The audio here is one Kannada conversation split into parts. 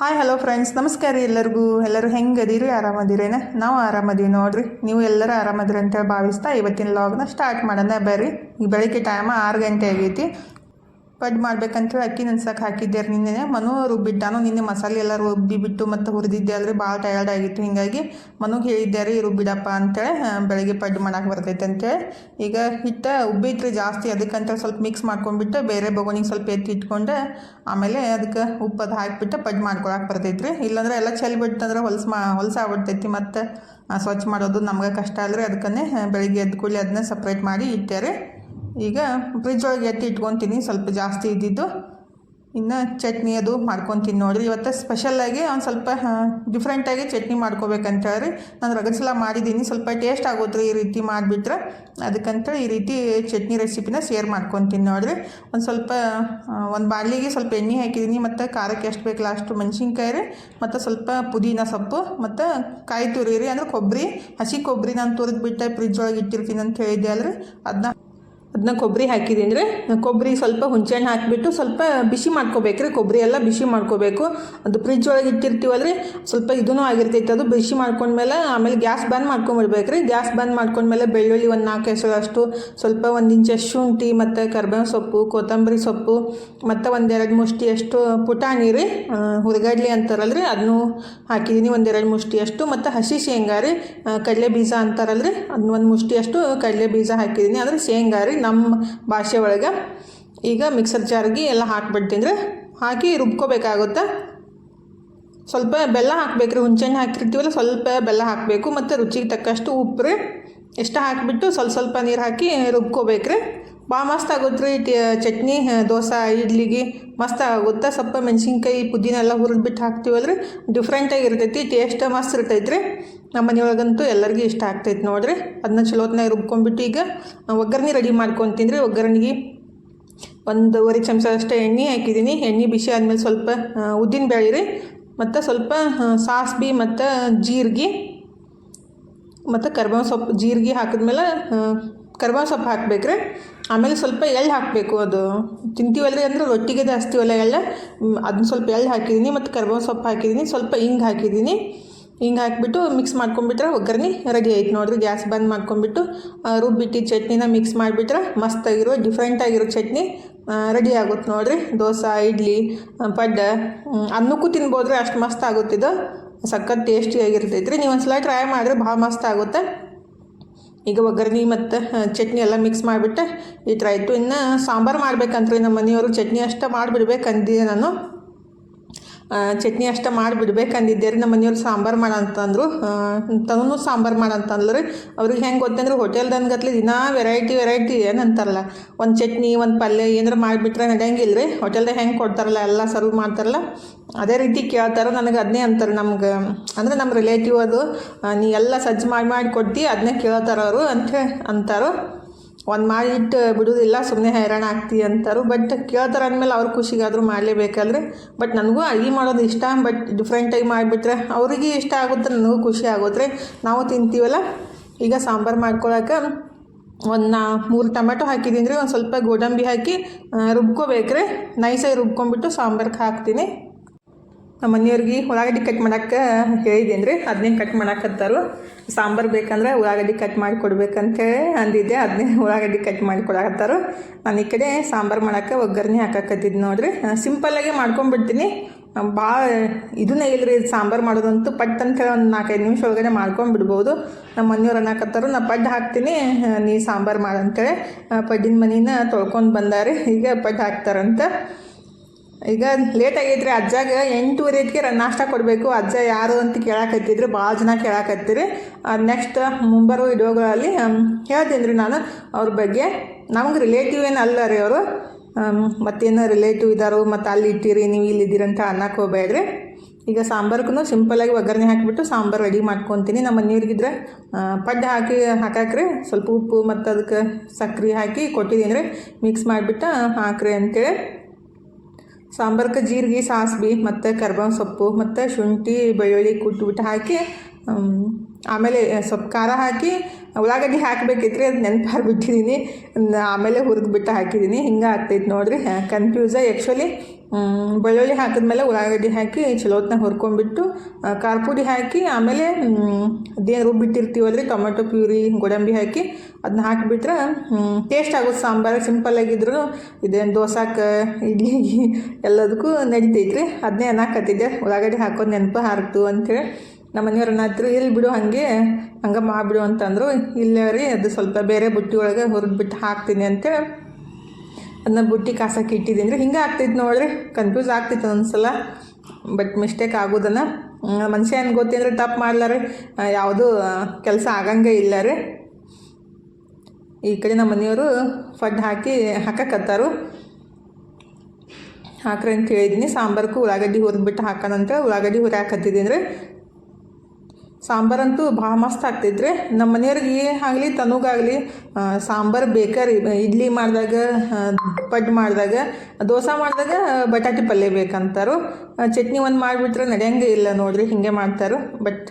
ಹಾಯ್ ಹಲೋ ಫ್ರೆಂಡ್ಸ್ ನಮಸ್ಕಾರ ರೀ ಎಲ್ಲರಿಗೂ. ಎಲ್ಲರೂ ಹೆಂಗೆ ಅದೀರಿ ಆರಾಮದಿರೇನ? ನಾವು ಆರಾಮದೀವಿ ನೋಡ್ರಿ. ನೀವು ಎಲ್ಲರೂ ಆರಾಮದಿರಿ ಅಂತ ಭಾವಿಸ್ತಾ ಇವತ್ತಿನ ಲಾಗ್ನ ಸ್ಟಾರ್ಟ್ ಮಾಡೋಣ. ಬರ್ರಿ. ಈ ಬೆಳಿಗ್ಗೆ ಟೈಮ ಆರು ಗಂಟೆ ಆಗೈತಿ. ಪಡ್ ಮಾಡ್ಬೇಕಂತೇಳಿ ಅಕ್ಕಿ ನೆನ್ಸಕ್ಕೆ ಹಾಕಿದ್ದೆ ರೀ ನಿನ್ನೆ ಮನು ರುಬ್ಬಿಟ್ಟಾನು. ನಿನ್ನೆ ಮಸಾಲೆ ಎಲ್ಲ ರುಬ್ಬಿಬಿಟ್ಟು ಮತ್ತು ಹುರಿದಿದ್ದೆ. ಅಲ್ರಿ ಭಾಳ ಟಯರ್ಡ್ ಆಗಿತ್ತು. ಹಿಂಗಾಗಿ ಮನುಗೆ ಹೇಳಿದ್ದೆ, ರೀ, ರುಬ್ಬಿಡಪ್ಪ ಅಂತೇಳಿ ಬೆಳಗ್ಗೆ ಪಡ್ ಮಾಡಕ್ಕೆ ಬರ್ತೈತೆ ಅಂತೇಳಿ. ಈಗ ಹಿಟ್ಟು ಉಬ್ಬಿತ್ರಿ ಜಾಸ್ತಿ. ಅದಕ್ಕಂತ ಸ್ವಲ್ಪ ಮಿಕ್ಸ್ ಮಾಡ್ಕೊಂಡ್ಬಿಟ್ಟು ಬೇರೆ ಬಗೋನಿಗೆ ಸ್ವಲ್ಪ ಎತ್ತಿ ಇಟ್ಕೊಂಡು. ಆಮೇಲೆ ಅದಕ್ಕೆ ಉಪ್ಪದು ಹಾಕಿಬಿಟ್ಟು ಪಡ್ ಮಾಡ್ಕೊಳಕ್ಕೆ ಬರ್ತೈತೆ ರೀ ಇಲ್ಲಾಂದ್ರೆ ಎಲ್ಲ ಚೆಲ್ಬಿಟ್ಟಂದ್ರೆ ಹೊಲ್ಸು ಮಾ, ಹೊಲಸ ಆಗ್ಬಿಡ್ತೈತಿ ಮತ್ತು ಸ್ವಚ್ಛ ಮಾಡೋದು ನಮ್ಗೆ ಕಷ್ಟ ಅಲ್ರಿ ಅದಕ್ಕನ್ನೇ ಬೆಳಗ್ಗೆ ಬೆಳಿಗ್ಗೆ ಎದ್ದು ಕೂಡಲೇ ಅದನ್ನ ಸಪ್ರೇಟ್ ಮಾಡಿ ಇಟ್ಟೆ ರೀ. ಈಗ ಫ್ರಿಜ್ ಒಳಗೆ ಎತ್ತಿ ಇಟ್ಕೊತೀನಿ, ಸ್ವಲ್ಪ ಜಾಸ್ತಿ ಇದ್ದಿದ್ದು. ಇನ್ನು ಚಟ್ನಿ ಅದು ಮಾಡ್ಕೊತೀನಿ ನೋಡಿರಿ. ಇವತ್ತು ಸ್ಪೆಷಲಾಗಿ ಒಂದು ಸ್ವಲ್ಪ ಡಿಫ್ರೆಂಟಾಗಿ ಚಟ್ನಿ ಮಾಡ್ಕೋಬೇಕಂತ ಹೇಳಿ ನಾನು ರಗಸಲ ಸಲ ಮಾಡಿದ್ದೀನಿ. ಸ್ವಲ್ಪ ಟೇಸ್ಟ್ ಆಗುತ್ತೆ ಈ ರೀತಿ ಮಾಡಿಬಿಟ್ರೆ. ಅದಕ್ಕಂತೇಳಿ ಈ ರೀತಿ ಚಟ್ನಿ ರೆಸಿಪಿನ ಶೇರ್ ಮಾಡ್ಕೊತೀನಿ ನೋಡಿರಿ. ಒಂದು ಸ್ವಲ್ಪ ಒಂದು ಬಾಣಲಿಗೆ ಸ್ವಲ್ಪ ಎಣ್ಣೆ ಹಾಕಿದ್ದೀನಿ. ಮತ್ತು ಖಾರಕ್ಕೆ ಎಷ್ಟು ಬೇಕು ಲಾಸ್ಟು ಮೆಣಸಿನ್ಕಾಯಿ ರೀ, ಮತ್ತು ಸ್ವಲ್ಪ ಪುದೀನ ಸೊಪ್ಪು, ಮತ್ತು ಕಾಯಿ ತುರಿ ರೀ, ಅಂದ್ರೆ ಕೊಬ್ಬರಿ, ಹಸಿ ಕೊಬ್ಬರಿ ನಾನು ತುರಿದ್ಬಿಟ್ಟೆ ಫ್ರಿಜ್ ಒಳಗೆ ಇಟ್ಟಿರ್ತೀನಿ ಅಂತ ಹೇಳಿದ್ದೆ ಅಲ್ರಿ. ಅದನ್ನ ಅದನ್ನ ಕೊಬ್ಬರಿ ಹಾಕಿದೆ ಅಂದರೆ ಕೊಬ್ಬರಿ ಸ್ವಲ್ಪ ಹುಣಸೆಹಣ್ಣು ಹಾಕಿಬಿಟ್ಟು ಸ್ವಲ್ಪ ಬಿಸಿ ಮಾಡ್ಕೋಬೇಕ್ರಿ ಕೊಬ್ಬರಿ ಎಲ್ಲ ಬಿಸಿ ಮಾಡ್ಕೋಬೇಕು. ಅದು ಫ್ರಿಜ್ ಒಳಗೆ ಇಟ್ಟಿರ್ತೀವಲ್ರಿ ಸ್ವಲ್ಪ ಇದೂ ಆಗಿರ್ತೈತೆ. ಅದು ಬಿಸಿ ಮಾಡ್ಕೊಂಡ್ಮೇಲೆ ಆಮೇಲೆ ಗ್ಯಾಸ್ ಬಂದ್ ಮಾಡ್ಕೊಂಡ್ಬಿಡ್ಬೇಕ್ರಿ ಗ್ಯಾಸ್ ಬಂದ್ ಮಾಡ್ಕೊಂಡ್ಮೇಲೆ ಬೆಳ್ಳುಳ್ಳಿ ಒಂದು ನಾಲ್ಕು ಹೆಸರಷ್ಟು, ಸ್ವಲ್ಪ ಒಂದು ಇಂಚಷ್ಟು ಶುಂಠಿ ಮತ್ತು ಕರ್ಬೇವು ಸೊಪ್ಪು, ಕೊತ್ತಂಬರಿ ಸೊಪ್ಪು, ಮತ್ತು ಒಂದೆರಡು ಮುಷ್ಟಿ ಅಷ್ಟು ಪುಟಾಣಿ ರೀ. ಅಂತಾರಲ್ಲ ಅಂತಾರಲ್ರಿ ಅದನ್ನು ಹಾಕಿದ್ದೀನಿ ಒಂದೆರಡು ಮುಷ್ಟಿ ಅಷ್ಟು ಮತ್ತು ಹಸಿ ಶೇಂಗಾ ರೀ ಕಡಲೆ ಬೀಜ ಅಂತಾರಲ್ರಿ ಅದನ್ನ ಒಂದು ಮುಷ್ಟಿಯಷ್ಟು ಕಡಲೆ ಬೀಜ ಹಾಕಿದ್ದೀನಿ. ಅಂದರೆ ಶೇಂಗಾ ರೀ ನಮ್ಮ ಭಾಷೆ ಒಳಗೆ ಈಗ ಮಿಕ್ಸರ್ ಜಾರ್ಗೆ ಎಲ್ಲ ಹಾಕ್ಬಿಡ್ತೀನಿ ಹಾಕಿ ರುಬ್ಕೋಬೇಕಾಗುತ್ತೆ? ಸ್ವಲ್ಪ ಬೆಲ್ಲ ಹಾಕ್ಬೇಕ್ರಿ ಹುಣ್ಸೆಹಣ್ಣು ಹಾಕಿರ್ತೀವಲ್ಲ, ಸ್ವಲ್ಪ ಬೆಲ್ಲ ಹಾಕಬೇಕು. ಮತ್ತು ರುಚಿಗೆ ತಕ್ಕಷ್ಟು ಉಪ್ಪು ರೀ, ಎಷ್ಟು ಹಾಕಿಬಿಟ್ಟು ಸ್ವಲ್ಪ ಸ್ವಲ್ಪ ನೀರು ಹಾಕಿ ರುಬ್ಕೋಬೇಕ್ರಿ ಭಾಳ ಮಸ್ತ್ ಆಗುತ್ತೆ ರೀ ಚಟ್ನಿ ದೋಸೆ, ಇಡ್ಲಿಗೆ ಮಸ್ತ್ ಆಗುತ್ತೆ? ಸ್ವಲ್ಪ ಮೆಣಸಿನ್ಕಾಯಿ ಪುದೀನ ಎಲ್ಲ ಹುರಿದ್ಬಿಟ್ಟು ಹಾಕ್ತೀವಲ್ರಿ? ಡಿಫ್ರೆಂಟಾಗಿ ಇರ್ತೈತಿ ಟೇಸ್ಟ್ ಮಸ್ತ್ ಇರ್ತೈತೆ ರೀ ನಮ್ಮ ಮನೆಯೊಳಗಂತೂ ಎಲ್ಲರಿಗೂ ಇಷ್ಟ ಆಗ್ತೈತೆ ನೋಡಿರಿ. ಅದನ್ನ ಚಲೋತ್ನಾಗ ರುಬ್ಕೊಂಡ್ಬಿಟ್ಟು ಈಗ ಒಗ್ಗರಣೆ ರೆಡಿ ಮಾಡ್ಕೊತೀನಿ ರೀ. ಒಗ್ಗರಣೆಗೆ ಒಂದೂವರೆ ಚಮಚ ಅಷ್ಟು ಎಣ್ಣೆ ಹಾಕಿದ್ದೀನಿ. ಎಣ್ಣೆ ಬಿಸಿ ಆದಮೇಲೆ ಸ್ವಲ್ಪ ಉದ್ದಿನ ಬೇಳೆ ರೀ. ಮತ್ತು ಸ್ವಲ್ಪ ಸಾಸ್ಬಿ ಮತ್ತು ಜೀರಿಗೆ, ಮತ್ತು ಕರ್ಬೇವು ಸೊಪ್ಪು ಜೀರಿಗೆ ಹಾಕಿದ್ಮೇಲೆ ಕರ್ಬೇವು ಸೊಪ್ಪು ಹಾಕ್ಬೇಕ್ರಿ? ಆಮೇಲೆ ಸ್ವಲ್ಪ ಎಳ್ಳು ಹಾಕಬೇಕು ಅದು. ತಿಂತೀವಲ್ರಿ ಅಂದ್ರೆ ರೊಟ್ಟಿಗೆ ಹಚ್ತೀವಲ್ಲ ಎಳ್ಳ. ಅದನ್ನ ಸ್ವಲ್ಪ ಎಳ್ಳು ಹಾಕಿದ್ದೀನಿ ಮತ್ತು ಕರ್ಬೇವು ಸೊಪ್ಪು ಹಾಕಿದ್ದೀನಿ. ಸ್ವಲ್ಪ ಹಿಂಗೆ ಹಾಕಿದ್ದೀನಿ. ಹಿಂಗೆ ಹಾಕಿಬಿಟ್ಟು ಮಿಕ್ಸ್ ಮಾಡ್ಕೊಂಬಿಟ್ರೆ ಒಗ್ಗರಣೆ ರೆಡಿ ಆಯ್ತು ನೋಡಿರಿ. ಗ್ಯಾಸ್ ಬಂದ್ ಮಾಡ್ಕೊಂಬಿಟ್ಟು ರುಬ್ಬಿಟ್ಟು ಚಟ್ನಿನ ಮಿಕ್ಸ್ ಮಾಡಿಬಿಟ್ರೆ ಮಸ್ತಾಗಿರೋ ಡಿಫ್ರೆಂಟಾಗಿರೋ ಚಟ್ನಿ ರೆಡಿ ಆಗುತ್ತೆ ನೋಡಿರಿ. ದೋಸೆ, ಇಡ್ಲಿ ಪಡ್ಡ ಅನ್ನಕ್ಕೂ ತಿನ್ಬೋದ್ರಿ. ಅಷ್ಟು ಮಸ್ತ್ ಆಗುತ್ತಿದ್ದು ಸಖತ್ ಟೇಸ್ಟಿಯಾಗಿರ್ತೈತೆ ರೀ ನೀವು ಒಂದ್ಸಲ ಟ್ರೈ ಮಾಡಿದ್ರೆ ಭಾಳ ಮಸ್ತ್ ಆಗುತ್ತೆ. ಈಗ ಒಗ್ಗರಣೆ ಮತ್ತು ಚಟ್ನಿ ಎಲ್ಲ ಮಿಕ್ಸ್ ಮಾಡಿಬಿಟ್ಟು. ಇತ್ತು. ಇನ್ನು ಸಾಂಬಾರು ಮಾಡ್ಬೇಕಂತ್ರಿ ನಮ್ಮ ಮನೆಯವರು. ಚಟ್ನಿ ಅಷ್ಟೇ ಮಾಡಿಬಿಡ್ಬೇಕಂದಿದ್ದೆ ನಾನು. ಚಟ್ನಿ ಅಷ್ಟೇ ಮಾಡಿಬಿಡ್ಬೇಕಂದಿದ್ದೆ ರೀ, ನಮ್ಮ ಮನೆಯವ್ರು ಸಾಂಬಾರು ಮಾಡಂತಂದ್ರು. ತನೂ ಸಾಂಬಾರು ಮಾಡಂತಂದ್ಲು ಅವ್ರಿಗೆ ಹೆಂಗೆ ಗೊತ್ತಂದ್ರೆ ಹೋಟೆಲ್ದಂಗೆ ದಿನ ದಿನಾ ವೆರೈಟಿ ವೆರೈಟಿ ಏನಂತಾರಲ್ಲ. ಒಂದು ಚಟ್ನಿ, ಒಂದು ಪಲ್ಯ ಏನಾರು ಮಾಡಿಬಿಟ್ರೆ ನಡೆಯಂಗಿಲ್ಲ ರೀ. ಹೋಟೆಲ್ದಾಗ ಹೆಂಗೆ ಕೊಡ್ತಾರಲ್ಲ, ಎಲ್ಲ ಸರ್ವ್ ಮಾಡ್ತಾರಲ್ಲ. ಅದೇ ರೀತಿ ಕೇಳ್ತಾರೆ ನನಗೆ ಅದನ್ನೇ ಅಂತಾರೆ ನಮ್ಗೆ. ಅಂದರೆ ನಮ್ಮ ರಿಲೇಟಿವ್ ಅದು ನೀ ಎಲ್ಲ ಸಜ್ಜು ಮಾಡಿ ಮಾಡಿ ಕೊಡ್ತಿ ಅದನ್ನೇ ಕೇಳ್ತಾರೆ ಅವರು ಅಂತ ಅಂತಾರೋ. ಒಂದು ಮಾಡಿ ಇಟ್ಟು ಬಿಡೋದಿಲ್ಲ ಸುಮ್ಮನೆ ಹೈರಾಣ ಆಗ್ತಿ ಅಂತಾರು. ಬಟ್ ಕೇಳ್ತಾರೆ ಅಂದಮೇಲೆ ಅವ್ರ ಖುಷಿಗಾದರೂ ಮಾಡಲೇಬೇಕಲ್ರಿ ಬಟ್ ನನಗೂ ಅಡುಗೆ ಮಾಡೋದು ಇಷ್ಟ ಬಟ್ ಡಿಫ್ರೆಂಟಾಗಿ ಮಾಡಿಬಿಟ್ರೆ ಅವ್ರಿಗೆ ಇಷ್ಟ ಆಗುತ್ತೆ, ನನಗೂ ಖುಷಿ ಆಗುತ್ತೆ ನಾವು ತಿಂತೀವಲ್ಲ. ಈಗ ಸಾಂಬಾರು ಮಾಡ್ಕೊಳಕ್ಕೆ ಒಂದು ನಾ ಮೂರು ಟೊಮೆಟೊ ಹಾಕಿದ್ದೀನಿ ರೀ ಒಂದು ಸ್ವಲ್ಪ ಗೋಡಂಬಿ ಹಾಕಿ ರುಬ್ಕೋಬೇಕ್ರೆ. ನೈಸಾಗಿ ರುಬ್ಕೊಂಡ್ಬಿಟ್ಟು ಸಾಂಬಾರ್ಗೆ ಹಾಕ್ತೀನಿ. ನಮ್ಮ ಮನೆಯವ್ರಿಗೆ ಉಳ್ಳಾಗಡ್ಡಿ ಕಟ್ ಮಾಡೋಕ್ಕೆ ಹೇಳಿದ್ದೀನಿ ರೀ ಅದನ್ನೇ ಕಟ್ ಮಾಡಾಕತ್ತಾರು ಸಾಂಬಾರು ಬೇಕಂದ್ರೆ ಉಳ್ಳಾಗಡ್ಡಿ ಕಟ್ ಮಾಡಿ ಕೊಡ್ಬೇಕಂತೇಳಿ ಅಂದಿದ್ದೆ. ಅದನ್ನೇ ಉಳ್ಳಾಗಡ್ಡಿ ಕಟ್ ಮಾಡಿ ಕೊಡಕತ್ತಾರು ನಾನು ಈ ಕಡೆ ಸಾಂಬಾರು ಮಾಡೋಕ್ಕೆ ಒಗ್ಗರಣೆ ಹಾಕಕತ್ತಿದ್ದು ನೋಡಿರಿ. ಸಿಂಪಲ್ಲಾಗೆ ಮಾಡ್ಕೊಂಡ್ಬಿಡ್ತೀನಿ ಭಾಳ ಇದನ್ನೇ ಇಲ್ರಿ ಸಾಂಬಾರು ಮಾಡೋದಂತೂ ಪಟ್ ಅಂತ ಹೇಳಿ ಒಂದು ನಾಲ್ಕೈದು ನಿಮಿಷ ಒಳಗಡೆ ಮಾಡ್ಕೊಂಡ್ಬಿಡ್ಬೋದು ನಮ್ಮ ಮನೆಯವ್ರು ಅನ್ನಕತ್ತಾರು ನಾ ಪಡ್ಡು ಹಾಕ್ತೀನಿ. ನೀ ಸಾಂಬಾರು ಮಾಡಂತೇಳಿ ಪಡ್ಡಿನ ಮನಿನ ತೊಳ್ಕೊಂಡು ಬಂದಾರೆ. ಈಗ ಪಡ್ಡು ಹಾಕ್ತಾರಂತ. ಈಗ ಲೇಟ್ ಆಗೈತ್ರಿ, ಅಜ್ಜಾಗ ಇದಕ್ಕೆ ನಾಷ್ಟ ಕೊಡಬೇಕು. ಅಜ್ಜ ಯಾರು ಅಂತ ಕೇಳಕತ್ತಿದ್ರು ಭಾಳ ಜನ ಕೇಳಾಕತ್ತೀರಿ. ನೆಕ್ಸ್ಟ್ ಮುಂಬರೋ ವಿಡಿಯೋಗಳಲ್ಲಿ ಹೇಳ್ತೀನಿ ರೀ ನಾನು. ಅವ್ರ ಬಗ್ಗೆ ನಮ್ಗೆ ರಿಲೇಟಿವ್ ಏನು ಅಲ್ಲ ರೀ ಅವರು. ಮತ್ತೇನು ರಿಲೇಟಿವ್ ಇದ್ದಾರೋ ಮತ್ತು ಅಲ್ಲಿ ಇಟ್ಟಿರಿ, ನೀವು ಇಲ್ಲಿದ್ದೀರಿ ಅಂತ ಅನ್ನಕ್ಕೆ ಹೋಗ್ಬೇಡ್ರಿ. ಈಗ ಸಾಂಬಾರ್ಗೂ ಸಿಂಪಲಾಗಿ ಒಗ್ಗರಣೆ ಹಾಕಿಬಿಟ್ಟು ಸಾಂಬಾರು ರೆಡಿ ಮಾಡ್ಕೊತೀನಿ. ನಮ್ಮ ಮನೆಯವ್ರಿಗಿದ್ರೆ ಪಡ್ಡು ಹಾಕಿ ಹಾಕಾಕ್ರಿ ಸ್ವಲ್ಪ ಉಪ್ಪು ಮತ್ತು ಅದಕ್ಕೆ ಸಕ್ಕರೆ ಹಾಕಿ ಕೊಟ್ಟಿದ್ದೀನಿ ರೀ. ಮಿಕ್ಸ್ ಮಾಡಿಬಿಟ್ಟು ಹಾಕ್ರಿ ಅಂತೇಳಿ. ಸಾಂಬಾರ್ಗೆ ಜೀರಿಗೆ ಸಾಸ್ಬಿ ಮತ್ತು ಕರ್ಬೇವು ಸೊಪ್ಪು ಮತ್ತು ಶುಂಠಿ ಬೆಳ್ಳುಳ್ಳಿ ಕುಟ್ಬಿಟ್ಟು ಹಾಕಿ ಹ್ಮ್, ಆಮೇಲೆ ಸ್ವಲ್ಪ ಖಾರ ಹಾಕಿ, ಉಳ್ಳಾಗಡ್ಡಿ ಹಾಕಬೇಕಿತ್ತು ಅದು ನೆನಪಾಗಿ ಬಿಟ್ಟಿದ್ದೀನಿ ಆಮೇಲೆ ಹುರಿದು ಬಿಟ್ಟು ಹಾಕಿದ್ದೀನಿ ಹಿಂಗೆ ಆಗ್ತೈತೆ ನೋಡಿರಿ. ಕನ್ಫ್ಯೂಸ ಆ್ಯಕ್ಚುಲಿ ಬೆಳ್ಳುಳ್ಳಿ ಹಾಕಿದ್ಮೇಲೆ ಉಳ್ಳಾಗಡ್ಡಿ ಹಾಕಿ ಚಲೋತ್ನಾಗ ಹುರ್ಕೊಂಡ್ಬಿಟ್ಟು ಖಾರ ಪುಡಿ ಹಾಕಿ, ಆಮೇಲೆ ಅದೇನು ರುಬ್ಬಿಟ್ಟಿರ್ತೀವಲ್ರಿ ಟೊಮೆಟೊ, ಪ್ಯೂರಿ, ಗೋಡಂಬಿ ಹಾಕಿ ಅದನ್ನ ಹಾಕಿಬಿಟ್ರೆ ಟೇಸ್ಟ್ ಆಗೋದು ಸಾಂಬಾರು ಸಿಂಪಲ್ ಆಗಿದ್ರು, ಇದೇನು ದೋಸಾಕ್ಕೆ ಇಡ್ಲಿಗೆ ಎಲ್ಲದಕ್ಕೂ ನಡಿತೈತ್ರಿ. ಅದನ್ನೇ ಅನ್ನಕತ್ತಿದ್ದೆ ಉಳ್ಳಾಗಡ್ಡಿ ಹಾಕೋದು ನೆನಪು ಹಾರ್ತು ಅಂಥೇಳಿ ನಮ್ಮ ಮನೆಯವ್ರು ಅನ್ನತ್ರು ಇಲ್ಲಿ ಬಿಡು ಹಾಗೆ, ಹಂಗೆ ಮಾಡಿಬಿಡು ಅಂತಂದರು, ಇಲ್ಲೇ ರೀ ಅದು ಸ್ವಲ್ಪ ಬೇರೆ ಬುಟ್ಟಿ ಒಳಗೆ ಹುರಿದ್ಬಿಟ್ಟು ಹಾಕ್ತೀನಿ ಅಂತೇಳಿ ಅದನ್ನ ಬುಟ್ಟಿ ಕಾಸಕ್ಕೆ ಇಟ್ಟಿದ್ದೀನಿ ರೀ. ಹಿಂಗೆ ಆಗ್ತೈತೆ ನೋಡ್ರಿ ಕನ್ಫ್ಯೂಸ್ ಆಗ್ತಿತ್ತು ಒಂದ್ಸಲ. ಬಟ್ ಮಿಸ್ಟೇಕ್ ಆಗೋದನ್ನ. ಮನುಷ್ಯ ಏನು ಗೊತ್ತಂದ್ರೆ ತಪ್ಪು ಮಾಡ್ಲಾರಿ ಯಾವುದೂ ಕೆಲಸ ಆಗಂಗೆ ಇಲ್ಲ ರೀ. ಈ ಕಡೆ ನಮ್ಮ ಮನೆಯವರು ಫಡ್ ಹಾಕಿ ಹಾಕಕತ್ತಾರು. ಹಾಕ್ರಿ ಅಂತ ಹೇಳಿದ್ದೀನಿ ಸಾಂಬಾರ್ಗೂ ಉಳ್ಳಾಗಡ್ಡಿ ಹುರಿದ್ಬಿಟ್ಟು ಹಾಕೋಣಂತ ಉಳ್ಳಾಗಡ್ಡಿ ಹುರಿ ಹಾಕತ್ತಿದ್ದೀನಿ ರೀ. ಸಾಂಬಾರಂತೂ ಭಾಳ ಮಸ್ತ್ ಆಗ್ತೈತ್ರಿ. ನಮ್ಮ ಮನೆಯವ್ರಿಗೆ ಆಗಲಿ ತನಗಾಗಲಿ ಸಾಂಬಾರು ಬೇಕಾರಿ ಇಡ್ಲಿ ಮಾಡಿದಾಗ ಪಡ್ಡು ಮಾಡಿದಾಗ, ದೋಸೆ ಮಾಡಿದಾಗ ಬಟಾಟೆ ಪಲ್ಯ ಬೇಕಂತಾರು. ಚಟ್ನಿ ಒಂದು ಮಾಡಿಬಿಟ್ರೆ ನಡೆಯಂಗೆ ಇಲ್ಲ ನೋಡ್ರಿ, ಹಿಂಗೆ ಮಾಡ್ತಾರೆ. ಬಟ್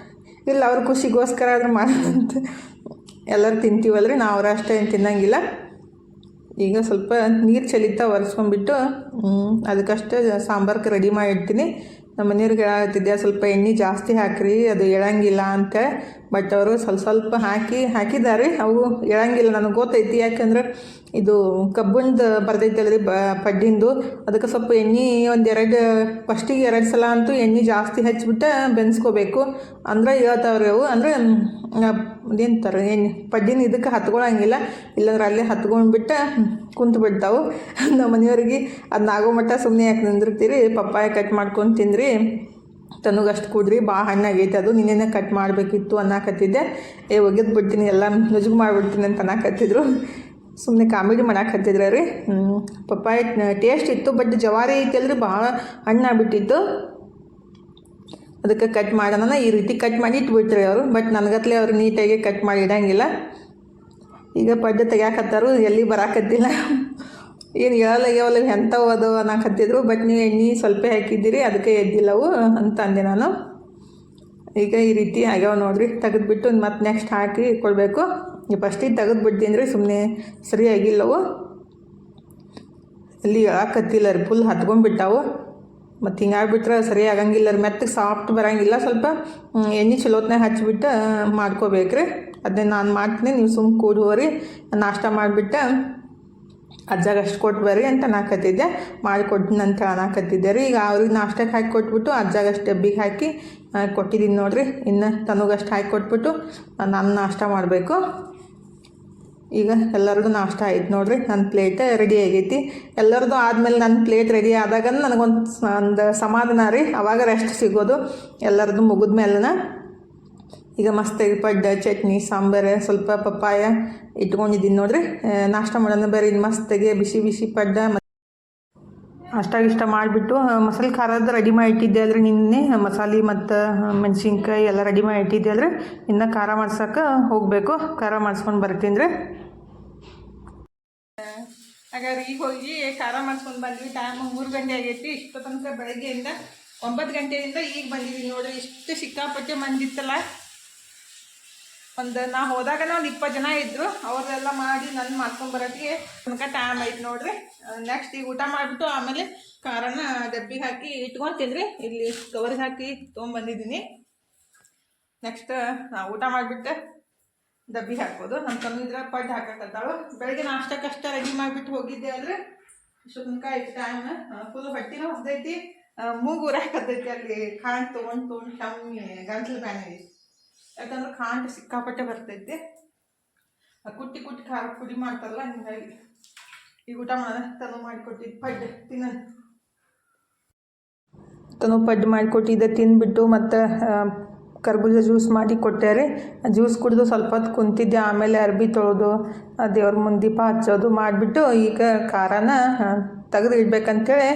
ಇಲ್ಲ, ಅವ್ರ ಖುಷಿಗೋಸ್ಕರ ಆದ್ರೆ ಮಾಡಂತ ಎಲ್ಲರೂ ತಿಂತೀವಲ್ರಿ. ನಾವು ಅವ್ರ ಅಷ್ಟೇ ಏನು ತಿನ್ನಂಗಿಲ್ಲ. ಈಗ ಸ್ವಲ್ಪ ನೀರು ಚಲಿತಾ ಒರೆಸ್ಕೊಂಡ್ಬಿಟ್ಟು ಅದಕ್ಕಷ್ಟೇ ಸಾಂಬಾರ್ಗೆ ರೆಡಿ ಮಾಡಿ ಇಡ್ತೀನಿ ನಮ್ಮ ಮನೆಯವ್ರಿಗೆ ಹೇಳತ್ತಿದ್ದೆ ಸ್ವಲ್ಪ ಎಣ್ಣೆ ಜಾಸ್ತಿ ಹಾಕ್ರಿ ಅದು ಹೇಳಂಗಿಲ್ಲ ಅಂತ. ಬಟ್ ಅವರು ಸ್ವಲ್ಪ ಸ್ವಲ್ಪ ಹಾಕಿ, ಹಾಕಿದ್ದಾರೆ. ಅವು ಹೇಳಂಗಿಲ್ಲ ನನಗೆ ಗೊತ್ತೈತಿ. ಯಾಕಂದ್ರೆ ಇದು ಕಬ್ಬುಂದು ಬರ್ತೈತಲ್ರಿ ಬ, ಪಡ್ಡಿಂದು. ಅದಕ್ಕೆ ಸ್ವಲ್ಪ ಎಣ್ಣೆ ಒಂದು ಎರಡು, ಫಸ್ಟಿಗೆ ಎರಡು ಸಲ ಅಂತೂ ಎಣ್ಣೆ ಜಾಸ್ತಿ ಹಚ್ಚಿಬಿಟ್ಟು ಬೆನ್ಸ್ಕೋಬೇಕು. ಅಂದ್ರೆ ಹೇಳ್ತಾವ್ರಿ ಅವು. ಅಂದರೆ ಅದೇಂತಾರೆ, ಎಣ್ಣೆ, ಪಡ್ಡಿನ ಇದಕ್ಕೆ ಹತ್ಕೊಳಂಗಿಲ್ಲ. ಇಲ್ಲಾಂದ್ರೆ ಅಲ್ಲೇ ಹತ್ಕೊಂಡ್ಬಿಟ್ಟು ಕುಂತು ಬಿಡ್ತಾವು ನಮ್ಮ ಮನೆಯವ್ರಿಗೆ ಅದು ನಾಗೋ ಮಟ್ಟ ಸುಮ್ಮನೆ ಯಾಕೆ ನಿಂದಿರ್ತೀರಿ? ಪಪ್ಪಾಯ ಕಟ್ ಮಾಡ್ಕೊಂಡು ತಿಂದ್ರಿ. ತನಗಷ್ಟು ಕುಡ್ರಿ ಭಾಳ ಹಣ್ಣಾಗೈತೆ ಅದು, ನಿನ್ನೆನೇ ಕಟ್ ಮಾಡಬೇಕಿತ್ತು ಅನ್ನಕತ್ತಿದ್ದೆ. ಏ, ಒಗೆದು ಬಿಡ್ತೀನಿ, ಎಲ್ಲ ನುಜುಗು ಮಾಡಿಬಿಡ್ತೀನಿ ಅಂತ ಅನ್ನಕತ್ತಿದ್ರು. ಸುಮ್ಮನೆ ಕಾಮಿಡಿ ಮಾಡಾಕತ್ತಿದ್ರ ರೀ? ಪಪ್ಪಾಯ ಟೇಸ್ಟ್ ಇತ್ತು ಬಟ್ ಜವಾರಿ ಐತಲ್ರಿ ಭಾಳ ಹಣ್ಣಾಗ್ಬಿಟ್ಟಿತ್ತು. ಅದಕ್ಕೆ ಕಟ್ ಮಾಡೋಣ ಈ ರೀತಿ ಕಟ್ ಮಾಡಿ ಇಟ್ಬಿಟ್ರಿ ಅವರು ಬಟ್ ನನಗತ್ಲೆ ಅವರು ನೀಟಾಗಿ ಕಟ್ ಮಾಡಿ ಇಡಂಗಿಲ್ಲ. ಈಗ ಪಡ್ಡೆ ತೆಗ್ಯಾಕತ್ತಾರು ಎಲ್ಲಿ ಬರಾಕತ್ತಿಲ್ಲ ಏನು ಹೇಳಲ್ಲ ಯಾವಲ್ಲ ಎಂಥವು ಅದು ಅನ್ನಕತ್ತಿದ್ರು ಬಟ್ ನೀವು ಎಣ್ಣೆ ಸ್ವಲ್ಪ ಹಾಕಿದ್ದೀರಿ, ಅದಕ್ಕೆ ಎದ್ದಿಲ್ಲವು ಅಂತ ಅಂದೆ ನಾನು. ಈಗ ಈ ರೀತಿ ಆಗ್ಯಾವ ನೋಡಿರಿ, ತೆಗೆದುಬಿಟ್ಟು ಮತ್ತೆ ನೆಕ್ಸ್ಟ್ ಹಾಕಿ ಕೊಡಬೇಕು ಈ ಫಸ್ಟಿಗೆ ತೆಗೆದುಬಿಡ್ತೀನಿ ರೀ ಸುಮ್ಮನೆ ಸರಿಯಾಗಿಲ್ಲವು ಇಲ್ಲಿ ಹೇಳಕತ್ತಿಲ್ಲ ರೀ ಫುಲ್ ಹತ್ಕೊಂಡ್ಬಿಟ್ಟಾವು ಮತ್ತು ಹಿಂಗಾಗ್ಬಿಟ್ರೆ ಸರಿ ಆಗಂಗಿಲ್ಲ ರೀ, ಮೆತ್ತಗೆ ಸಾಫ್ಟ್ ಬರೋಂಗಿಲ್ಲ, ಸ್ವಲ್ಪ ಎಣ್ಣೆ ಚಲೋತ್ನಾಗ ಮಾಡ್ಕೊಬೇಕು ರೀ ಅದನ್ನ ನಾನು ಮಾಡ್ತೀನಿ, ನೀವು ಸುಮ್ಮನೆ ಕೂಡಿ ಹೋರಿ, ನಾಷ್ಟ ಮಾಡಿಬಿಟ್ಟು ಅಜ್ಜಾಗ ಅಷ್ಟು ಕೊಟ್ಟು ಬರ್ರಿ ಅಂತ ಅನ್ನಕತ್ತಿದ್ದೆ ಮಾಡಿಕೊಡ್ತೀನಿ ಅಂತ ಅನ್ನಕತ್ತಿದ್ದೆ ರೀ. ಈಗ ಅವ್ರಿಗೆ ನಾಷ್ಟಕ್ಕೆ ಹಾಕಿ ಕೊಟ್ಬಿಟ್ಟು ಅಜ್ಜಾಗ ಅಷ್ಟು ಡಬ್ಬಿಗೆ ಹಾಕಿ ಕೊಟ್ಟಿದ್ದೀನಿ ನೋಡಿರಿ. ಇನ್ನು ತನಗಷ್ಟು ಹಾಕಿ ಕೊಟ್ಬಿಟ್ಟು ನಾನು ನಾಷ್ಟ ಮಾಡಬೇಕು. ಈಗ ಎಲ್ಲರಿಗೂ ನಾಷ್ಟ ಆಯ್ತು ನೋಡಿರಿ. ನನ್ನ ಪ್ಲೇಟ್ ರೆಡಿ ಆಗೈತಿ. ಎಲ್ಲರದು ಆದಮೇಲೆ ನನ್ನ ಪ್ಲೇಟ್ ರೆಡಿ ಆದಾಗ ನನಗೊಂದು ಒಂದು ಸಮಾಧಾನ ರೀ. ಅವಾಗ ರೆಸ್ಟ್ ಸಿಗೋದು. ಎಲ್ಲರದು ಮುಗಿದ ಮೇಲನ ಈಗ ಮಸ್ತಾಗಿ ಪಡ್ಡ, ಚಟ್ನಿ, ಸಾಂಬಾರು, ಸ್ವಲ್ಪ ಪಪ್ಪಾಯ ಇಟ್ಕೊಂಡಿದ್ದೀನಿ ನೋಡ್ರಿ. ನಾಷ್ಟ ಮಾಡೋಣ ಬೇರೆ ಮಸ್ತ್ ಮಸ್ತಾಗಿ ಬಿಸಿ ಬಿಸಿ ಪಡ್ಡ. ಅಷ್ಟ ಇಷ್ಟ ಮಾಡಿಬಿಟ್ಟು ಮಸಾಲೆ ಖಾರದ ರೆಡಿ ಮಾಡಿ ಇಟ್ಟಿದ್ದೆ ಅಲ್ರಿ ನಿನ್ನೆ ಮಸಾಲೆ ಮತ್ತು ಮೆಣಸಿನ್ಕಾಯಿ ಎಲ್ಲ ರೆಡಿ ಮಾಡಿ ಇಟ್ಟಿದ್ದೆ ಅಲ್ರಿ ಇನ್ನು ಖಾರ ಮಾಡ್ಸೋಕೆ ಹೋಗಬೇಕು. ಖಾರ ಮಾಡಿಸ್ಕೊಂಡು ಬರ್ತೀನಿ ರೀ ಹಾಗಾದ್ರೆ ಈಗ ಹೋಗಿ ಖಾರ ಮಾಡಿಸ್ಕೊಂಡು ಬಂದ್ವಿ. ಟೈಮ್ ಮೂರು ಗಂಟೆ ಆಗೈತಿ. ಇಷ್ಟು ತನಕ ಬೆಳಗ್ಗೆಯಿಂದ ಒಂಬತ್ತು ಗಂಟೆಯಿಂದ ಈಗ ಬಂದಿದ್ದೀನಿ ನೋಡಿರಿ. ಇಷ್ಟು ಸಿಕ್ಕಾಪಟ್ಟೆ ಮಂದಿತ್ತಲ್ಲ ಒಂದು ನಾ ಹೋದಾಗನ ಒಂದು ಇಪ್ಪತ್ತು ಜನ ಇದ್ರು. ಅವ್ರದೆಲ್ಲ ಮಾಡಿ ನನ್ನ ಮಾಡ್ಕೊಂಡು ಬರೋಕ್ಕೆ ತನಕ ಟೈಮ್ ಐತೆ ನೋಡ್ರಿ. ನೆಕ್ಸ್ಟ್ ಈಗ ಊಟ ಮಾಡಿಬಿಟ್ಟು ಆಮೇಲೆ ಖಾರನ ಡಬ್ಬಿಗೆ ಹಾಕಿ ಇಟ್ಕೊಂಡು ರೀ ಇಲ್ಲಿ ಕವರ್ಗೆ ಹಾಕಿ ತೊಗೊಂಬಂದಿದ್ದೀನಿ. ನೆಕ್ಸ್ಟ್ ಊಟ ಮಾಡಿಬಿಟ್ಟು ಡಬ್ಬಿ ಹಾಕ್ಬೋದು. ನಮ್ಮ ತಂದಿದ್ರೆ ಪಡ್ಡು ಹಾಕಕ್ಕಂತಾಳು ಬೆಳಗ್ಗೆ ನಾಷ್ಟಕ್ಕಷ್ಟೇ ರೆಡಿ ಮಾಡಿಬಿಟ್ಟು ಹೋಗಿದ್ದೆ ಅಲ್ರಿ. ಇಷ್ಟು ತನಕ ಟೈಮ್ ಫುಲ್ ಹೊಟ್ಟಿನೂ ಹೊಸದೈತಿ ಮೂಗು ಉರಾಕತ್ತೈತಿ ಅಲ್ಲಿ. ಕಾಣ್ ತೊಗೊಂಡು ತೊಗೊಂಡು ಕಮ್ಮಿ, ಗಂಟ್ಲು ಬ್ಯಾನಿ. ಯಾಕಂದ್ರೆ ಕಾಂಟ್ ಸಿಕ್ಕಾಪಟ್ಟೆ ಬರ್ತೈತಿ. ಕುಟ್ಟಿ ಕುಟ್ಟಿ ಖಾರ ಪುಡಿ ಮಾಡ್ತಾರಲ್ಲ, ಹಿಂಗಾಗಿ ಈಗ ಊಟ ಮಾಡ ತನು ಮಾಡಿಕೊಟ್ಟಿದ್ದು ಪಡ್ಡು, ತಿನ್ನ. ತನು ಪಡ್ಡು ಮಾಡಿಕೊಟ್ಟಿದ್ದೆ ತಿಂದ್ಬಿಟ್ಟು ಮತ್ತು ಕರ್ಬೂಜ ಜ್ಯೂಸ್ ಮಾಡಿ ಕೊಟ್ಟಾರೆ. ಜ್ಯೂಸ್ ಕುಡಿದು ಸ್ವಲ್ಪ ಹೊತ್ತು ಕುಂತಿದ್ದೆ, ಆಮೇಲೆ ಅರ್ಬಿ ತೊಳೆದು ದೇವ್ರ ಮುಂದೆ ದೀಪ ಹಚ್ಚೋದು ಮಾಡಿಬಿಟ್ಟು ಈಗ ಖಾರನ ತೆಗೆದು ಇಡ್ಬೇಕಂತೇಳಿ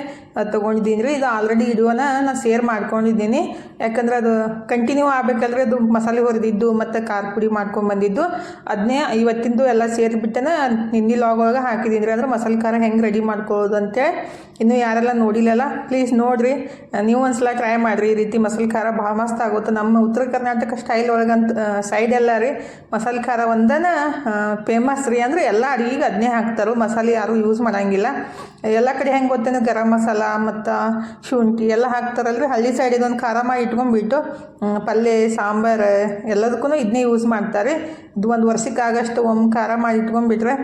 ತೊಗೊಂಡಿದ್ದೀನಿ ರೀ. ಇದು ಆಲ್ರೆಡಿ ವಿಡಿಯೋನ ನಾನು ಸೇರ್ ಮಾಡ್ಕೊಂಡಿದ್ದೀನಿ. ಯಾಕಂದ್ರೆ ಅದು ಕಂಟಿನ್ಯೂ ಆಗ್ಬೇಕಲ್ರಿ, ಅದು ಮಸಾಲೆ ಹೊರಿದಿದ್ದು ಮತ್ತು ಖಾರ ಪುಡಿ ಮಾಡ್ಕೊಂಬಂದಿದ್ದು ಅದನ್ನೇ ಇವತ್ತಿಂದು ಎಲ್ಲ ಸೇರಿಬಿಟ್ಟನ ನಿನ್ನೆ ಲಾಗ್ ಒಳಗೆ ಹಾಕಿದ್ದೀನಿ ರೀ. ಅಂದ್ರೆ ಮಸಾಲೆ ಖಾರ ಹೆಂಗೆ ರೆಡಿ ಮಾಡ್ಕೊಳ್ಳೋದು ಅಂತೇಳಿ ಇನ್ನೂ ಯಾರೆಲ್ಲ ನೋಡಿಲ್ಲಲ್ಲ ಪ್ಲೀಸ್ ನೋಡಿರಿ. ನೀವು ಒಂದ್ಸಲ ಟ್ರೈ ಮಾಡಿರಿ. ಈ ರೀತಿ ಮಸಾಲೆ ಖಾರ ಭಾಳ ಮಸ್ತ್ ಆಗುತ್ತೆ. ನಮ್ಮ ಉತ್ತರ ಕರ್ನಾಟಕ ಸ್ಟೈಲ್ ಒಳಗಂತ ಸೈಡ್ ಎಲ್ಲ ರೀ ಮಸಾಲೆ ಖಾರ ಒಂದನ ಫೇಮಸ್ ರೀ. ಅಂದ್ರೆ ಎಲ್ಲ ಅಡುಗೆಗೆ ಅದನ್ನೇ ಹಾಕ್ತಾರೆ, ಮಸಾಲೆ ಯಾರು ಯೂಸ್ ಮಾಡಂಗಿಲ್ಲ. ಎಲ್ಲ ಕಡೆ ಹೆಂಗೆ ಗೊತ್ತೇನೆ? ಗರಂ ಮಸಾಲ ಮತ್ತು ಶುಂಠಿ ಎಲ್ಲ ಹಾಕ್ತಾರಲ್ರಿ. ಹಳ್ಳಿ ಸೈಡಿಗೆ ಒಂದು ಖಾರ ಮಾಡಿ ಇಟ್ಕೊಂಡ್ಬಿಟ್ಟು ಪಲ್ಯ ಸಾಂಬಾರು ಎಲ್ಲದಕ್ಕೂ ಇದನ್ನೇ ಯೂಸ್ ಮಾಡ್ತಾರೆ. ಇದು ಒಂದು ವರ್ಷಕ್ಕೆ ಆಗಷ್ಟು ಒಮ್ಮೆ ಖಾರ ಮಾಡಿ ಇಟ್ಕೊಂಡ್ಬಿಟ್ರೆ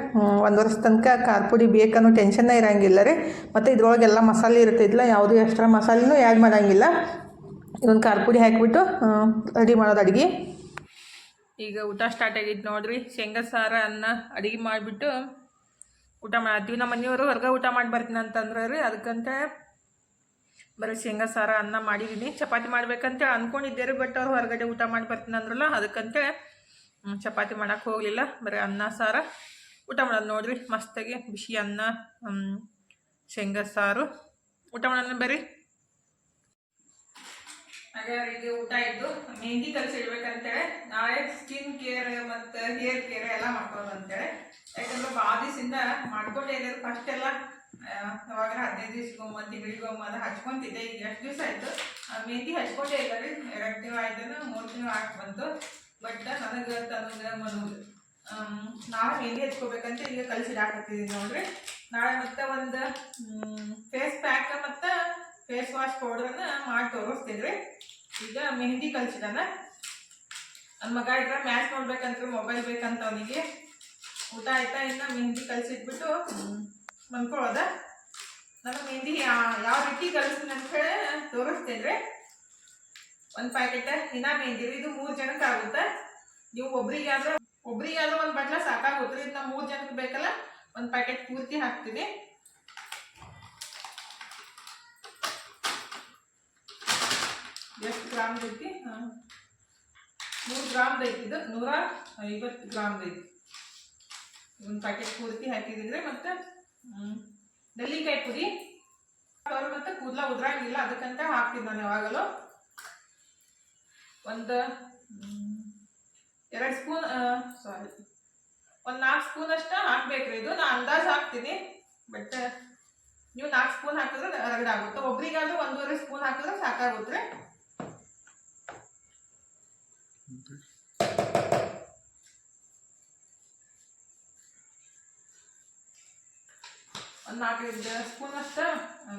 ಒಂದು ವರ್ಷ ತನಕ ಖಾರ ಪುಡಿ ಬೇಕನ್ನೋ ಟೆನ್ಷನ್ನೇ ಇರೋಂಗಿಲ್ಲ ರೀ. ಮತ್ತು ಇದ್ರೊಳಗೆಲ್ಲ ಮಸಾಲೆ ಇರ್ತೈತಿಲ್ಲ ಯಾವುದೂ ಎಕ್ಸ್ಟ್ರಾ ಮಸಾಲೆನೂ ಆ್ಯಡ್ ಮಾಡೋಂಗಿಲ್ಲ. ಇದೊಂದು ಖಾರ ಪುಡಿ ಹಾಕಿಬಿಟ್ಟು ರೆಡಿ ಮಾಡೋದು ಅಡುಗೆ. ಈಗ ಊಟ ಸ್ಟಾರ್ಟ್ ಆಗಿತ್ತು ನೋಡ್ರಿ. ಶೇಂಗಾ ಸಾರ ಅನ್ನ ಅಡುಗೆ ಮಾಡಿಬಿಟ್ಟು ಊಟ ಮಾಡ್ತೀವಿ ನಮ್ಮ ಮನೆಯವರು ಹೊರಗೆ ಊಟ ಮಾಡಿ ಬರ್ತೀನಿ ಅಂತಂದ್ರೆ ರೀ, ಅದಕ್ಕಂತ ಬರೀ ಶೇಂಗಾ, ಸಾರ, ಅನ್ನ ಮಾಡಿದ್ದೀನಿ ಚಪಾತಿ ಮಾಡ್ಬೇಕಂತ ಅಂದ್ಕೊಂಡಿದ್ದೆ ರೀ ಬಟ್ ಅವ್ರು ಹೊರಗಡೆ ಊಟ ಮಾಡಿ ಬರ್ತೀನಿ ಅಂದ್ರಲ್ಲ, ಅದಕ್ಕಂತೆ ಚಪಾತಿ ಮಾಡೋಕ್ಕೆ ಹೋಗಲಿಲ್ಲ. ಬರೀ ಅನ್ನ, ಸಾರ, ಊಟ ಮಾಡೋದು ನೋಡಿರಿ, ಮಸ್ತಾಗಿ ಬಿಸಿ ಅನ್ನ ಶೇಂಗಾ, ಸಾರು, ಊಟ ಮಾಡೋಣ ಬರ್ರಿ ಹಾಗೆ ಈಗ ಊಟ ಇದ್ದು ಮೆಹಂದಿ ಕಲ್ಸಿಡ್ಬೇಕಂತೇಳಿ ನಾಳೆ ಸ್ಕಿನ್ ಕೇರ್ ಮತ್ತು ಹೇರ್ ಕೇರ್ ಎಲ್ಲ ಮಾಡ್ಕೊಳ್ಳೋದು ಅಂತೇಳಿ ಯಾಕಂದ್ರೆ ದಿವಸದಿಂದ ಮಾಡ್ಕೊಂಡೇ ಇದ್ದಾರೆ ಫಸ್ಟ್ ಎಲ್ಲ. ಅವಾಗ ಹದಿನೈದು ದಿವ್ಸಗೊಮ್ಮ ತಿಂಗಳಿಗೊಮ್ಮ ಅದು ಹಚ್ಕೊಂತಿದ್ದೆ, ಈಗ ಎಷ್ಟು ದಿವಸ ಆಯಿತು? ಮೆಹಂದಿ ಹಚ್ಕೊಂಡೇ ಇಲ್ಲ ರೀ ಎರಡು ತಿಂಗಳು ಆಯ್ತು ಮೂರು ತಿಂಗಳು ಆಗಿ ಬಂತು. ಬಟ್ ನನಗೆ ತನಗೆ ಮನೋದು ನಾಳೆ ಮೆಹಂದಿ ಹಚ್ಕೋಬೇಕಂತ ಈಗ ಕಲ್ಸಿಡಾಕತ್ತಿದ್ದೀನಿ ನೋಡ್ರಿ. ನಾಳೆ ಮತ್ತೆ ಒಂದು ಫೇಸ್ ಪ್ಯಾಕ್ ಮತ್ತು ಫೇಸ್ ವಾಶ್ ಪೌಡ್ರನ್ನ ಮಾಡಿ ತೋರಿಸ್ತಿದ್ರಿ ಈಗ ಮೆಹಂದಿ ಕಲ್ಸಿದಾನ ನನ್ನ ಮಗ ಇದ್ರ ಮ್ಯಾಚ್ ನೋಡ್ಬೇಕಂತ ಮೊಬೈಲ್ ಬೇಕಂತ ಅವನಿಗೆ ಊಟ ಆಯ್ತಾ? ಇನ್ನು ಮೆಹಂದಿ ಕಲ್ಸಿಟ್ಬಿಟ್ಟು ಮನ್ಕೊಳ್ಳೋದ ನಾನು ಮೆಹಂದಿ ಯಾವ ರೀತಿ ಕಲಿಸ್ತೀನಿ ಅಂತ ಹೇಳಿ ತೋರಿಸ್ತೇನೆ ಒಂದು ಪ್ಯಾಕೆಟ್ ಇನ್ನ ಮೆಹಂದಿ, ಇದು ಮೂರು ಜನಕ್ಕೆ ಆಗುತ್ತೆ. ನೀವು ಒಬ್ರಿಗೆ ಆದ್ರೆ ಒಬ್ರಿಗೆ ಆದ್ರೆ ಒಂದು ಬಟ್ಲ ಸಾಕಾಗುತ್ತೆ ಇದು ನಾವು ಮೂರು ಜನಕ್ಕೆ ಬೇಕಲ್ಲ, ಒಂದು ಪ್ಯಾಕೆಟ್ ಪೂರ್ತಿ ಹಾಕ್ತೀನಿ. ಎಷ್ಟು ಗ್ರಾಮ್ ಐತಿ ನೂರು ಗ್ರಾಮ್ ಐತಿ ಇದು. ನೂರ ಐವತ್ತು ಗ್ರಾಮ್ ಐತಿ ಒಂದು ಪ್ಯಾಕೆಟ್ ಪೂರ್ತಿ ಹಾಕಿದ್ರೆ ಮತ್ತೆ ನೆಲ್ಲಿಕಾಯಿ ಪುಡಿ. ಅವ್ರು ಮತ್ತೆ ಕೂದಲ ಉದ್ರಂಗಿಲ್ಲ, ಅದಕ್ಕಂತ ಹಾಕ್ತೀನಿ ನಾನು ಯಾವಾಗಲೂ. ಒಂದು ಎರಡು ಸ್ಪೂನ್ ಸಾರಿ ಒಂದು ನಾಲ್ಕು ಸ್ಪೂನ್ ಅಷ್ಟ ಹಾಕ್ಬೇಕ್ರಿ ಇದು. ನಾ ಅಂದಾಜು ಹಾಕ್ತೀನಿ. ಬಟ್ ನೀವು ನಾಲ್ಕು ಸ್ಪೂನ್ ಹಾಕಿದ್ರೆ ರಗಡ ಆಗುತ್ತೆ. ಒಬ್ರಿಗಾದ್ರೂ ಒಂದೂವರೆ ಸ್ಪೂನ್ ಹಾಕಿದ್ರೆ ಸಾಕಾಗುತ್ತೆ. ನಾಲ್ಕೈದು ಸ್ಪೂನ್ ಅಷ್ಟ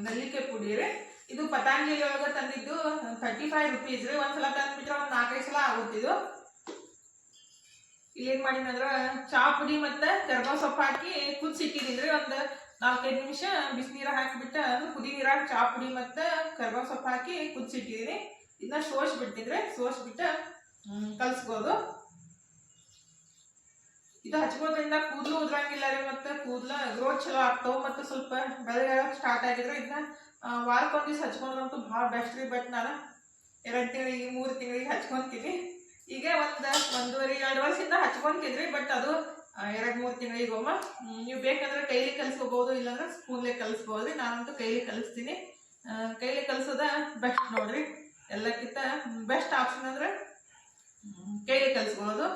ನೆಲ್ಲಿಕಾಯಿ ಪುಡಿ ರೀ. ಇದು ಪತಾಂಜಲಿ ಒಳಗೆ ತಂದಿದ್ದು ತರ್ಟಿ ಫೈವ್ ರುಪೀಸ್ ರೀ. ಒಂದ್ಸಲ ತಂದ್ಬಿಟ್ರೆ ಒಂದು ನಾಲ್ಕೈದು ಸಲ ಆಗುತ್ತಿದ್ದು ಇಲ್ಲಿ ಏನ್ ಮಾಡೀನಿ ಅಂದ್ರ, ಚಾ ಪುಡಿ ಮತ್ತೆ ಕರ್ಬೇವ್ ಸೊಪ್ಪು ಹಾಕಿ ಕುದಿಸಿಟ್ಟಿದ್ದೀನಿ ಒಂದು ನಾಲ್ಕೈದು ನಿಮಿಷ ಬಿಸಿನೀರ ಹಾಕಿಬಿಟ್ಟು ಕುದಿ ನೀರಾಗ ಚಾ ಪುಡಿ ಮತ್ತೆ ಕರ್ಬೇವ್ ಸೊಪ್ಪು ಹಾಕಿ ಕುದಿಸಿಟ್ಟಿದ್ದೀನಿ ಇದನ್ನ ಸೋಸ್ ಬಿಡ್ತಿದ್ರೆ ಸೋಸ್ಬಿಟ್ಟು ಕಲ್ಸ್ಬೋದು. ಇದು ಹಚ್ಕೋದ್ರಿಂದ ಕೂದಲು ಉದ್ರಂಗಿಲ್ಲ ರೀ ಮತ್ತೆ ಕೂದಲ ಗ್ರೋತ್ ಚಲೋ ಆಗ್ತಾವ ಮತ್ತೆ ಸ್ವಲ್ಪ ಬೆಳಗ್ಗೆ ಸ್ಟಾರ್ಟ್ ಆಗಿದ್ರೆ ಇದನ್ನ ವಾರಕ್ಕೊಂದು ದಿವಸ ಹಚ್ಕೊಂಡ್ರಂತೂ ಭಾಳ ಬೆಸ್ಟ್ ರೀ ಬಟ್ ನಾನು ಎರಡು ತಿಂಗಳಿಗೆ, ಮೂರು ತಿಂಗಳಿಗೆ ಹಚ್ಕೊಂತೀನಿ ಈಗ ಒಂದು, ಒಂದೂವರೆ, ಎರಡು ವರ್ಷದಿಂದ ಹಚ್ಕೊಂತಿದ್ರಿ ಬಟ್ ಅದು ಎರಡು, ಮೂರು ತಿಂಗಳಿಗೊಮ್ಮ ನೀವು ಬೇಕಂದ್ರೆ ಕೈಲಿ ಕಲಿಸ್ಕೋಬೋದು ಇಲ್ಲಾಂದ್ರೆ ಸ್ಕೂಲ್ಗೆ ಕಲಿಸ್ಬೋದ್ರಿ ನಾನಂತೂ ಕೈಲಿ ಕಲಿಸ್ತೀನಿ. ಕೈಲಿ ಕಲಿಸೋದ ಬೆಸ್ಟ್ ನೋಡ್ರಿ. ಎಲ್ಲಕ್ಕಿಂತ ಬೆಸ್ಟ್ ಆಪ್ಷನ್ ಅಂದ್ರೆ ಕೈಲಿ ಕಲಿಸ್ಬೋದು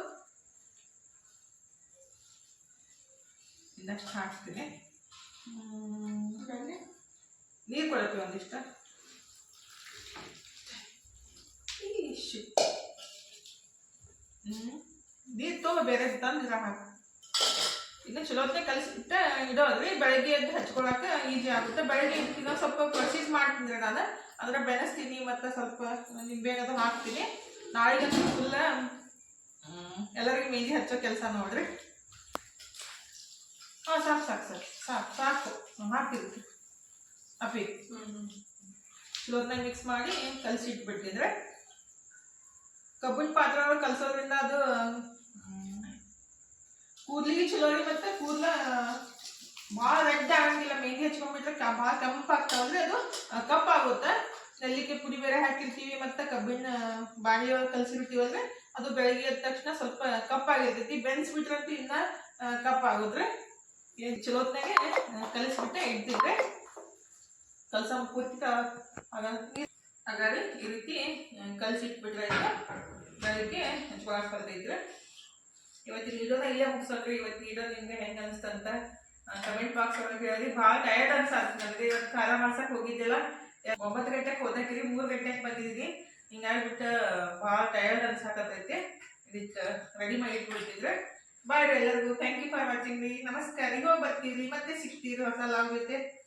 ಇನ್ನಷ್ಟು ಹಾಕ್ತೀನಿ ನೀರು ಕೊಡತ್ತೆ ಒಂದಿಷ್ಟ. ಹ್ಮ್ ನೀರು ತುಂಬ ಬೇರೆ ತಂದು ಹಾಕಿ. ಇನ್ನು ಚಲೋತ್ತೆ ಕಲಿಸ್ಬಿಟ್ಟು ಇಡೋದ್ರಿ ಬೆಳಗ್ಗೆ ಎದ್ದು ಹಚ್ಕೊಳಕ್ಕೆ ಈಜಿ ಆಗುತ್ತೆ. ಬೆಳಗ್ಗೆ ಇನ್ನೊಂದು ಸ್ವಲ್ಪ ಪ್ರೊಸೀಸ್ ಮಾಡ್ತೀನಿ ನಾನು. ಅಂದ್ರೆ ಬೆಳೆಸ್ತೀನಿ ಮತ್ತು ಸ್ವಲ್ಪ ನಿಂಬೆ ಅದು ಹಾಕ್ತೀನಿ. ನಾಳೆಗಂತೂ ಫುಲ್ಲ ಎಲ್ಲರಿಗೂ ಮೇಜಿ ಹಚ್ಚೋ ಕೆಲಸ ನೋಡ್ರಿ. ಹಾಂ ಸಾಕು ಸಾಕು ಸರ್ ಸಾಕು ಸಾಕು. ಹಾಕಿರ್ತೀವಿ ಅಪ್ಪಿ. ಚಲೋತ್ನಾಗ ಮಿಕ್ಸ್ ಮಾಡಿ ಕಲಸಿ ಇಟ್ಬಿಟ್ಟಿದ್ರೆ ಕಬ್ಬಿಣ ಪಾತ್ರೆ ಒಳಗೆ ಕಲಸೋದ್ರಿಂದ ಅದು ಕೂದಲಿಗೆ ಚಲೋ ರೀ ಮತ್ತೆ ಕೂದಲ ಭಾಳ ರೆಡ್ ಆಗಂಗಿಲ್ಲ. ಮೆಹಿ ಹಚ್ಕೊಂಡ್ಬಿಟ್ರೆ ಭಾಳ ಭಾಳ ಅಂದರೆ ಅದು ಕಪ್ಪಾಗುತ್ತೆ. ನೆಲ್ಲಿಗೆ ಪುಡಿ ಬೇರೆ ಹಾಕಿರ್ತೀವಿ ಮತ್ತೆ ಕಬ್ಬಿನ ಬಾಣಿಯೊಳಗೆ ಒಳಗೆ ಕಲಸಿರ್ತೀವಲ್ರಿ ಅದು ಬೆಳಗ್ಗೆ ಎದ್ದ ತಕ್ಷಣ ಸ್ವಲ್ಪ ಕಪ್ಪಾಗಿರ್ತೈತಿ. ಬೆನ್ಸ್ಬಿಟ್ರಂತೂ ಇನ್ನ ಕಪ್ಪಾಗುದ್ರಿ. ಚಲೋತ್ನಾಗೆ ಕಲಿಸ್ಬಿಟ್ಟೆ ಇಡ್ತಿದ್ರೆ ಕೆಲಸ ಪೂರ್ತಿ ಹಾಗಾಗಿ ಹಾಗಾದ್ರೆ ಈ ರೀತಿ ಕಲಸಿಟ್ಬಿಟ್ರೆ ಬೆಳಗ್ಗೆ ಹಚ್ಕೊಳಕ್ ಬರ್ತಿದ್ರೆ ಇವತ್ತಿನ ವಿಡಿಯೋನ ಇಲ್ಲೇ ಮುಗಿಸೋಕ್ರಿ ಇವತ್ತಿನ ವಿಡಿಯೋ ನಿಮ್ಗೆ ಹೆಂಗೆ ಅನಿಸ್ತಂತ ಕಮೆಂಟ್ ಬಾಕ್ಸ್ ಒಳಗೆ ಹೇಳಿ. ಭಾಳ ಟಯರ್ಡ್ ಅನ್ಸಾತ್ ನನಗೆ ಇವತ್ತು ಖಾರ ಮಾಡ್ಸಕ್ ಹೋಗಿದ್ದಿಲ್ಲ. ಒಂಬತ್ತು ಗಂಟೆಗೆ ಹೋದಕ್ಕಿರಿ ಮೂರು ಗಂಟೆಗೆ ಬಂದಿದ್ದೀನಿ ಹಿಂಗಾಗ್ಬಿಟ್ಟು, ಭಾಳ ಟಯರ್ಡ್ ಅನ್ಸಾಕತ್ತೈತಿ. ಇದಕ್ಕೆ ರೆಡಿ ಮಾಡಿ ಇಟ್ಬಿಟ್ಟಿದ್ರೆ. ಬಾಯ್ ಎಲ್ಲರಿಗೂ. ಥ್ಯಾಂಕ್ ಯು ಫಾರ್ ವಾಚಿಂಗ್ ರೀ ನಮಸ್ಕಾರ. ಈಗ ಬರ್ತೀವಿ ಮತ್ತೆ ಸಿಗ್ತೀರಿ ಹೊಸ ಲಾಗ್ ಜೊತೆ.